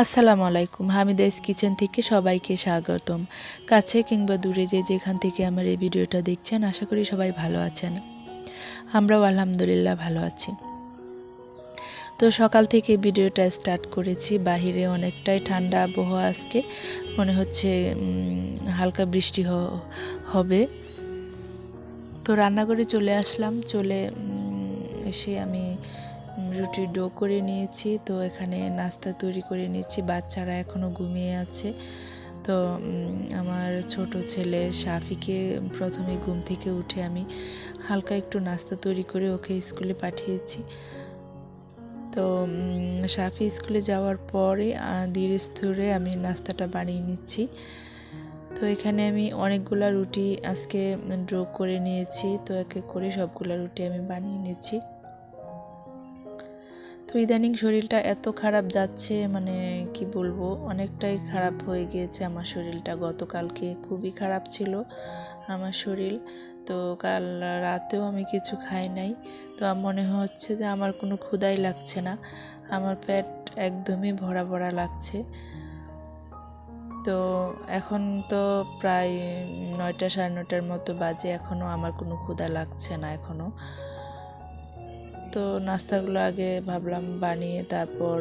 আসসালামু আলাইকুম হামিদাইস কিচেন থেকে সবাইকে স্বাগতম। কাছে কিংবা দূরে যে যেখান থেকে আমার এই ভিডিওটা দেখছেন, আশা করি সবাই ভালো আছেন। আমরাও আলহামদুলিল্লাহ ভালো আছি। তো সকাল থেকে ভিডিওটা স্টার্ট করেছি, বাহিরে অনেকটাই ঠান্ডা আবহাওয়া আজকে, মনে হচ্ছে হালকা বৃষ্টি হবে। তো রান্নাঘরে চলে আসলাম, চলে এসে আমি রুটির ডো করে নিয়েছি, তো এখানে নাস্তা তৈরি করে নিয়েছি বাচ্চারা এখনও ঘুমিয়ে আছে। তো আমার ছোট ছেলে সাফিকে প্রথমে ঘুম থেকে উঠে আমি হালকা একটু নাস্তা তৈরি করে ওকে স্কুলে পাঠিয়েছি। তো সাফি স্কুলে যাওয়ার পরে ধীরে স্থিরে আমি নাস্তাটা বানিয়ে নিচ্ছি। তো এখানে আমি অনেকগুলা রুটি আজকে ড্র করে নিয়েছি, তো এক করে সবগুলা রুটি আমি বানিয়ে নিচ্ছি। তো ইদানিং শরীরটা এত খারাপ যাচ্ছে মানে কি বলব, অনেকটাই খারাপ হয়ে গিয়েছে আমার শরীরটা। গতকালকে খুবই খারাপ ছিল আমার শরীর, তো কাল রাতেও আমি কিছু খাই নাই। তো মনে হচ্ছে যে আমার কোনো ক্ষুদাই লাগছে না, আমার পেট একদমই ভরা ভরা লাগছে। তো এখন তো প্রায় নয়টা সাড়ে নয়টার মতো বাজে এখনও আমার কোনো ক্ষুধা লাগছে না এখনও তো নাস্তাগুলো আগে ভাবলাম বানিয়ে তারপর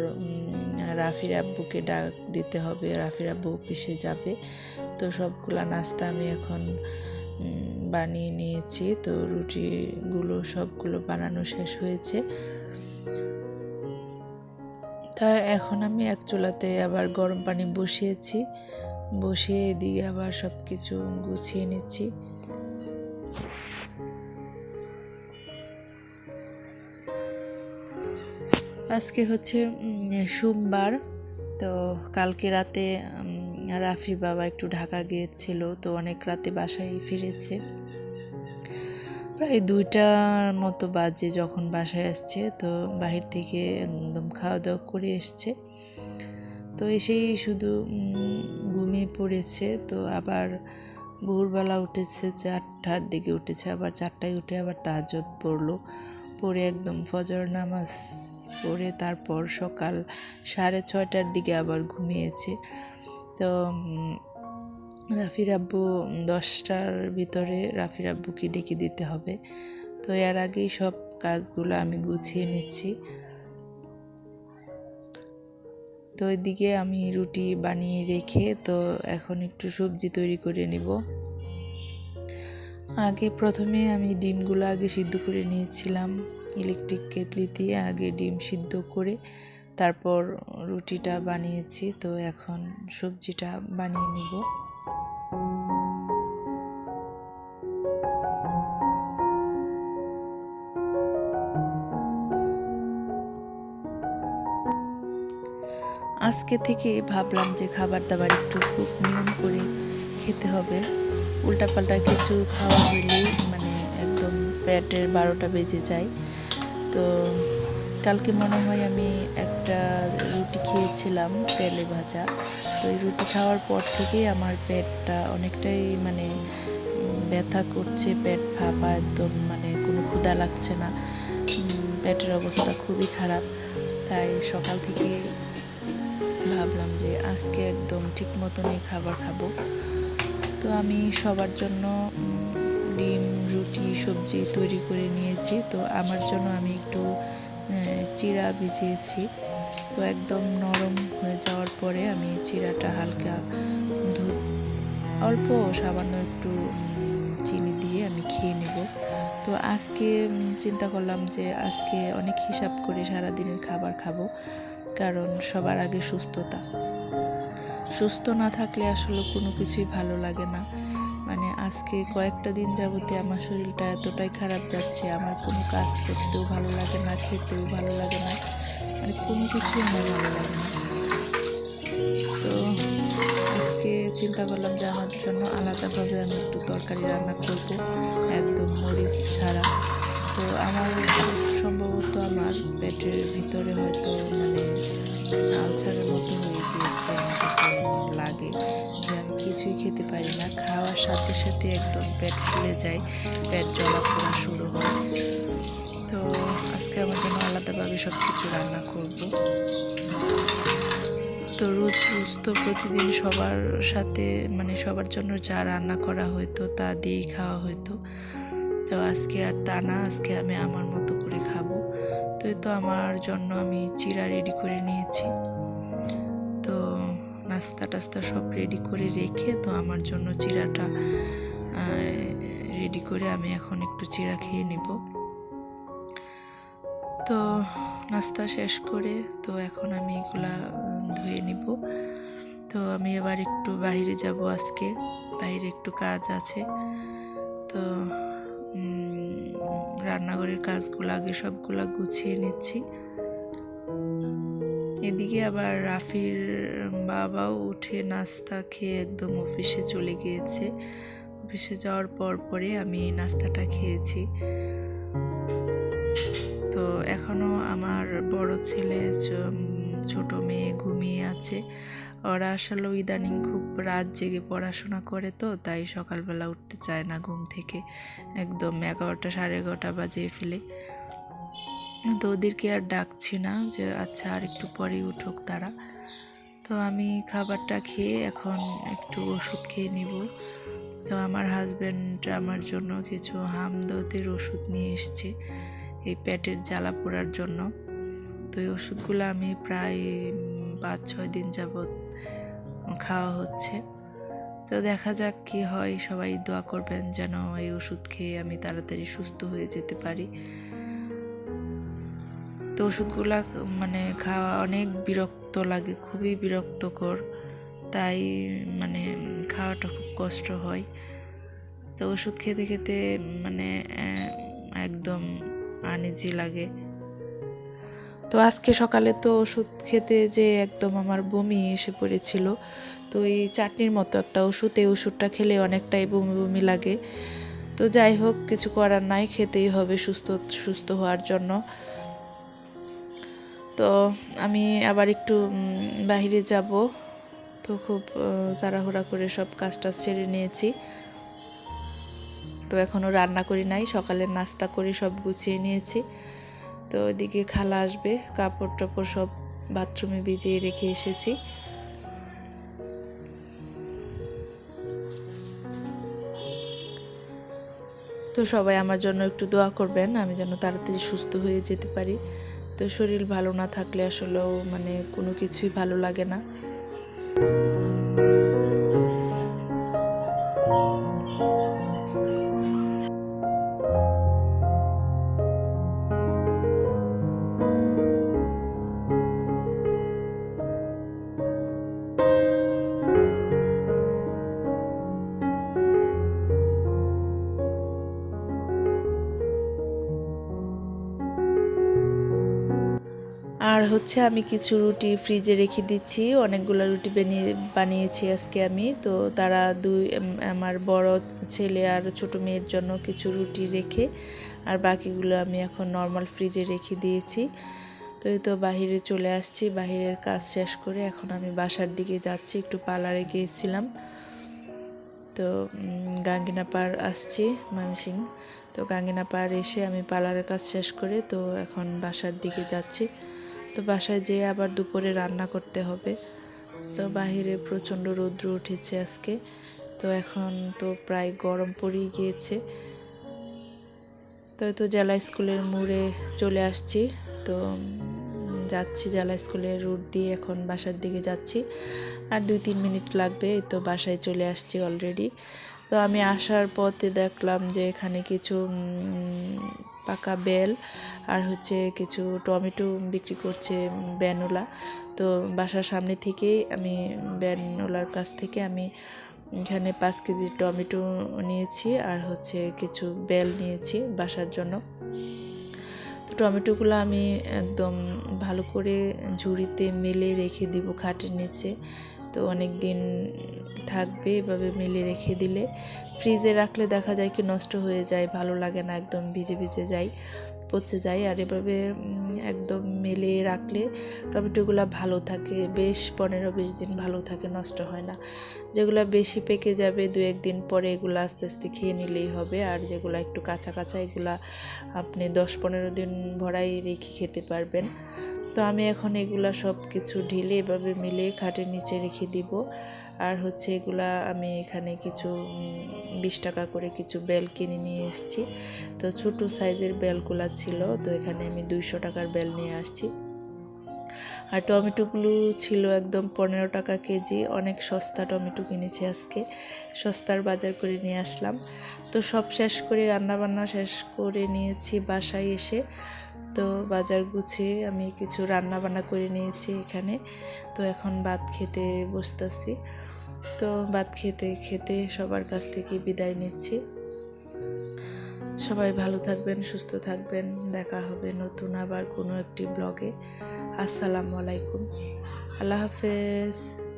রাফির আব্বুকে ডাক দিতে হবে। রাফির আব্বু অফিসে যাবে। তো সবগুলা নাস্তা আমি এখন বানিয়ে নিয়েছি। তো রুটিগুলো সবগুলো বানানো শেষ হয়েছে। তা এখন আমি এক চুলাতে আবার গরম পানি বসিয়েছি। বসিয়ে এদিকে আবার সব কিছু গুছিয়ে নিচ্ছি। আজকে হচ্ছে সোমবার। তো কালকে রাতে রাফি বাবা একটু ঢাকা গিয়েছিল, তো অনেক রাতে বাসায় ফিরেছে। প্রায় দুইটার মতো বাজে যখন বাসায় আসছে, তো বাহির থেকে একদম খাওয়া দাওয়া করে এসছে। তো এসেই শুধু ঘুমিয়ে পড়েছে, তো আবার ভোরবেলা উঠেছে চারটার দিকে উঠেছে, আবার চারটায় উঠে আবার তাহাজত পড়ল। পড়ে একদম ফজর নামাজ পড়ে তারপর সকাল সাড়ে ছয়টার দিকে আবার ঘুমিয়েছে। তো রাফির আব্বু দশটার ভিতরে রাফির আব্বুকে ডেকে দিতে হবে। তো এর আগেই সব কাজগুলো আমি গুছিয়ে নিচ্ছি। তো এদিকে আমি রুটি বানিয়ে রেখে তো এখন একটু সবজি তৈরি করে নিব। আগে প্রথমে আমি ডিমগুলো আগে সিদ্ধ করে নিয়েছিলাম। ইলেকট্রিক কেটলি দিয়ে আগে ডিম সিদ্ধ করে তারপর রুটিটা বানিয়েছি। তো এখন সবজিটা বানিয়ে নিব। আজকে থেকে ভাবলাম যে খাবার দাবার একটু খুব নিয়ম করে খেতে হবে। উল্টাপাল্টা কিছু খাওয়া হলেই মানে একদম পেটের বারোটা বেজে যায়। তো কালকে মনে হয় আমি একটা রুটি খেয়েছিলাম তেলে ভাজা। তো এই রুটি খাওয়ার পর থেকেই আমার পেটটা অনেকটাই মানে ব্যথা করছে, পেট ফাঁপা একদম মানে কোনো ক্ষুধা লাগছে না। পেটের অবস্থা খুবই খারাপ। তাই সকাল থেকে ভাবলাম যে আজকে একদম ঠিক মতনই খাবার খাব। তো আমি সবার জন্য ডিম, রুটি, সবজি তৈরি করে নিয়েছি। তো আমার জন্য আমি একটু চিরা ভিজিয়েছি। তো একদম নরম হয়ে যাওয়ার পরে আমি চিরাটা হালকা অল্প সামান্য একটু চিনি দিয়ে আমি খেয়ে নেব। তো আজকে চিন্তা করলাম যে আজকে অনেক হিসাব করে সারাদিনের খাবার খাব, কারণ সবার আগে সুস্থতা। সুস্থ না থাকলে আসলে কোনো কিছুই ভালো লাগে না। মানে আজকে কয়েকটা দিন যাবতে আমার শরীরটা এতটাই খারাপ যাচ্ছে, আমার কোনো কাজ করতেও ভালো লাগে না, খেতেও ভালো লাগে না মানে কোনো কিছুই আমার ভালো লাগে না। তো আজকে চিন্তা করলাম যে আমার জন্য আলাদাভাবে আমি একটু তরকারি রান্না করব, একদম মরিচ ছাড়া। তো আমার সম্ভবত আমার পেটের ভিতরে হয়তো মানে আলসারের মতো হয়ে গিয়েছে, আমার লাগে। কিছুই খেতে পারি না। খাওয়ার সাথে সাথে একদম পেট ফুলে যায়, পেট জ্বলা পোড়া শুরু হয়। তো আজকে আমার জন্য আলাদাভাবে সব কিছু রান্না করব। তো রোজ রোজ তো প্রতিদিন সবার সাথে মানে সবার জন্য যা রান্না করা হতো তা দিয়েই খাওয়া হতো তো আজকে আর তা না, আজকে আমি আমার মতো করে খাব। তো তো আমার জন্য আমি চিরা রেডি করে নিয়েছি। নাস্তা টাস্তা সব রেডি করে রেখে তো আমার জন্য চিরাটা রেডি করে আমি এখন একটু চিরা খেয়ে নিব। তো নাস্তা শেষ করে তো এখন আমি এগুলা ধুয়ে নিব। তো আমি এবার একটু বাইরে যাব আজকে, বাইরে একটু কাজ আছে। তো রান্নাঘরের কাজগুলো আগে সবগুলা গুছিয়ে নিচ্ছি। এদিকে আবার রাফির বাবাও উঠে নাস্তা খেয়ে একদম অফিসে চলে গিয়েছে। অফিসে যাওয়ার পর পরে আমি নাস্তাটা খেয়েছি। তো এখনও আমার বড় ছেলে ছোট মেয়ে ঘুমিয়ে আছে। ওরা আসলে ইদানিং খুব রাত জেগে পড়াশোনা করে তো, তাই সকালবেলা উঠতে চায় না ঘুম থেকে। একদম এগারোটা সাড়ে এগারোটা বাজে ফেলে। তো ওদেরকে আর ডাকছি না যে আচ্ছা আর একটু পরেই উঠুক তারা। তো আমি খাবারটা খেয়ে এখন একটু ওষুধ খেয়ে নিব। তো আমার হাজব্যান্ড আমার জন্য কিছু হামদর্দের ওষুধ নিয়ে এসছে এই পেটের জ্বালা পোড়ার জন্য। তো এই ওষুধগুলো আমি প্রায় পাঁচ, ছয় দিন যাবৎ খাওয়া হচ্ছে। তো দেখা যাক কি হয়, সবাই দোয়া করবেন যেন এই ওষুধ খেয়ে আমি তাড়াতাড়ি সুস্থ হয়ে যেতে পারি। তো ওষুধগুলো মানে খাওয়া অনেক বিরক্ত লাগে, খুবই বিরক্তকর। তাই মানে খাওয়াটা খুব কষ্ট হয়। তো ওষুধ খেতে খেতে মানে একদম আনিজি লাগে। তো আজকে সকালে তো ওষুধ খেতে যে একদম আমার বমি এসে পড়েছিল। তো এই চাটনির মতো একটা ওষুধ, এই ওষুধটা খেলে অনেকটাই বমি বমি লাগে। তো যাই হোক, কিছু করার নাই, খেতেই হবে সুস্থ সুস্থ হওয়ার জন্য। তো আমি আবার একটু বাইরে যাব। তো খুব তাড়াহুড়া করে সব কাজ টাজ ছেড়ে নিয়েছি। তো এখনও রান্না করি নাই, সকালের নাস্তা করে সব গুছিয়ে নিয়েছি। তো ওইদিকে খালা আসবে কাপড় টাপড় সব বাথরুমে ভিজিয়ে রেখে এসেছি। তো সবাই আমার জন্য একটু দোয়া করবেন, আমি যেন তাড়াতাড়ি সুস্থ হয়ে যেতে পারি। তো শরীর ভালো না থাকলে আসলেও মানে কোনো কিছুই ভালো লাগে না। আর হচ্ছে আমি কিছু রুটি ফ্রিজে রেখে দিচ্ছি। অনেকগুলো রুটি বানিয়ে, বানিয়েছি আজকে আমি। তো তারা দুই আমার বড় ছেলে আর ছোট মেয়ের জন্য কিছু রুটি রেখে আর বাকিগুলো আমি এখন নর্মাল ফ্রিজে রেখে দিয়েছি। তো এই তো বাহিরে চলে আসছি, বাহিরের কাজ শেষ করে এখন আমি বাসার দিকে যাচ্ছি, একটু পার্লারে গিয়েছিলাম। তো গাঙ্গিনা পাড় আসছি, ময়মনসিং। তো গাঙ্গিনা পাড় এসে আমি পার্লারের কাজ শেষ করে তো এখন বাসার দিকে যাচ্ছি। তো বাসায় যেয়ে আবার দুপুরে রান্না করতে হবে। তো বাহিরে প্রচণ্ড রৌদ্র উঠেছে আজকে। তো এখন তো প্রায় গরম পড়েই গিয়েছে। তো তো জেলা স্কুলের মোড়ে চলে আসছি। তো যাচ্ছি জেলা স্কুলের রুট দিয়ে এখন বাসার দিকে যাচ্ছি। আর দুই তিন মিনিট লাগবে তো বাসায় চলে আসছি অলরেডি তো আমি আসার পথে দেখলাম যে এখানে কিছু পাকা বেল আর হচ্ছে কিছু টমেটো বিক্রি করছে ব্যানোলা। তো বাসার সামনে থেকেই আমি ব্যানোলার কাছ থেকে আমি এখানে পাঁচ কেজি টমেটো নিয়েছি আর হচ্ছে কিছু বেল নিয়েছি বাসার জন্য। তো টমেটোগুলো আমি একদম ভালো করে ঝুড়িতে মেলে রেখে দিব খাটের নিচে। তো অনেক দিন থাকবে এভাবে মেলে রেখে দিলে। ফ্রিজে রাখলে দেখা যায় কি নষ্ট হয়ে যায়, ভালো লাগে না, একদম ভিজে ভিজে যায়, পচে যায়। আর এভাবে একদম মেলে রাখলে টমেটোগুলো ভালো থাকে, বেশ পনেরো বিশ দিন ভালো থাকে, নষ্ট হয় না। যেগুলো বেশি পেকে যাবে, দু একদিন পরে এগুলো আস্তে আস্তে খেয়ে নিলেই হবে। আর যেগুলো একটু কাঁচা কাঁচা, এগুলা আপনি দশ পনেরো দিন ভরাই রেখে খেতে পারবেন। তো আমি এখন এগুলা সব কিছু ঢেলে এভাবে মিলে খাটের নিচে রেখে দিব। আর হচ্ছে এগুলা আমি এখানে কিছু বিশ টাকা করে কিছু বেল কিনে নিয়ে এসেছি। তো ছোটো সাইজের বেলগুলা ছিল, তো এখানে আমি দুইশো টাকার বেল নিয়ে আসছি। আর টমেটোগুলো ছিল একদম পনেরো টাকা কেজি, অনেক সস্তা টমেটো কিনেছি আজকে। সস্তার বাজার করে নিয়ে আসলাম। তো সব শেষ করে, রান্নাবান্না শেষ করে নিয়েছি বাসায় এসে। তো বাজার গুছিয়ে আমি কিছু রান্না বান্না করে নিয়েছি এখানে। তো এখন ভাত খেতে বসতেছি। তো ভাত খেতে খেতে সবার কাছ থেকে বিদায় নিচ্ছি। সবাই ভালো থাকবেন, সুস্থ থাকবেন। দেখা হবে নতুন আবার কোনো একটি ব্লগে। আসসালামু আলাইকুম। আল্লাহ হাফেজ।